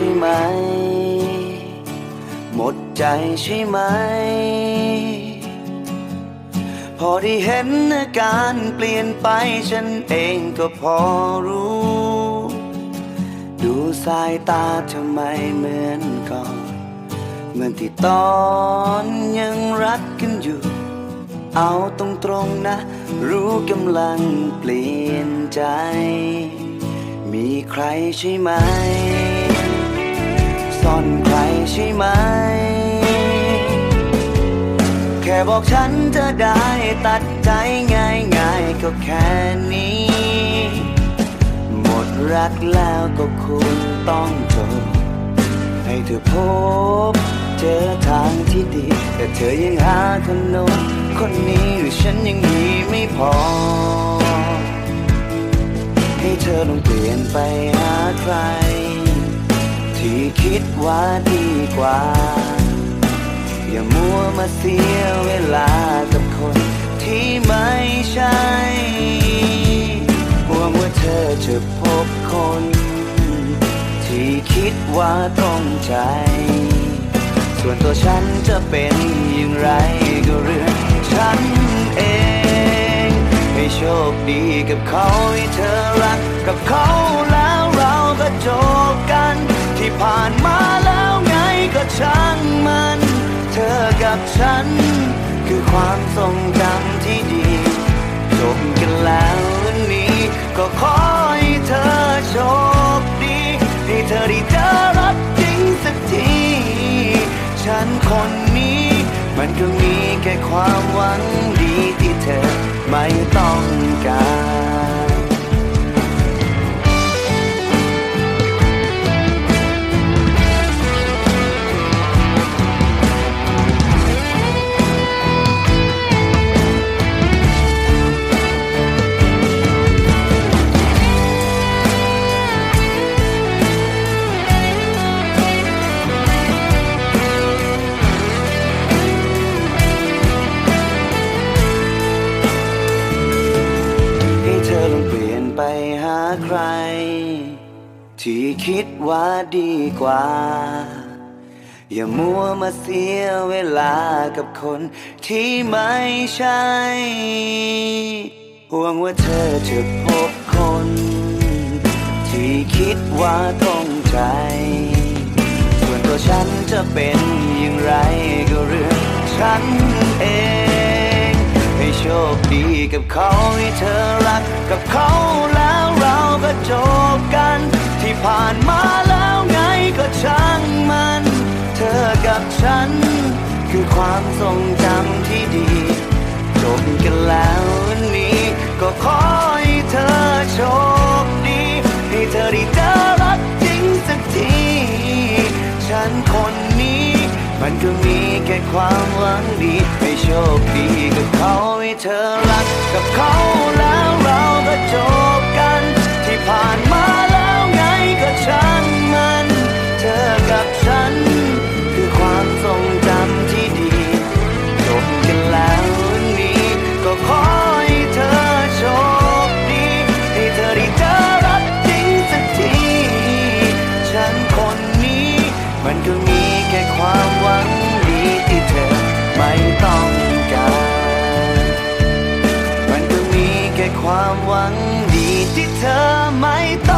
่ไหม หมดใจใช่ไหม พอได้เห็นอาการเปลี่ยนไปฉันเองก็พอรู้ ดูสายตาทำไมเหมือนก่อนเหมือนที่ตอนยังรักกันอยู่เอาตรงตรงๆนะ รู้กำลังเปลี่ยนใจ มีใครใช่ไหม ซ่อนใครใช่ไหม แค่บอกฉันจะได้ตัดใจง่ายๆก็แค่นี้ หมดรักแล้วก็คงต้องจบให้เธอพบเจอทางที่ดี แต่เธอยังหาคนโน้นคนนี้หรือฉันยังมีไม่พอ ให้เธอต้องเปลี่ยนไปหาใคร ที่คิดว่าดีกว่า อย่ามัวมาเสียเวลากับคนที่ไม่ใช่หวังว่าเธอจะพบคน ที่คิดว่าตรงใจ ส่วนตัวฉันจะเป็นอย่างไรก็เรื่องฉันเอง ให้โชคดีกับเขาให้เธอรักกับเขา ผ่านมาแล้วไงก็ช่างมัน เธอกับฉัน คือความทรงจำที่ดีจบกันแล้ววันนี้ก็ขอให้เธอโชคดีให้เธอได้เจอรักจริงสักที ฉันคนนี้ มันก็มีแค่ความหวังดีที่เธอไม่ต้องการ ที่คิดว่าดีกว่า อย่ามัวมาเสียเวลากับคนที่ไม่ใช่หวังว่าเธอจะพบคน ที่คิดว่าตรงใจ ส่วนตัวฉันจะเป็นอย่างไรก็เรื่องฉันเอง ให้โชคดีกับเขาให้เธอรักกับเขาแล้วเราก็จบกัน ที่ผ่านมาแล้วไงก็ช่างมัน เธอกับฉัน คือความทรงจำที่ดี จบกันแล้ววันนี้ ก็ขอให้เธอโชคดี ให้เธอได้เจอรักจริงสักที ฉันคนนี้ มันก็มีแค่ความหวังดี ให้โชคดีกับเขาให้เธอรักกับเขา ความหวังดีที่เธอไม่ต้อง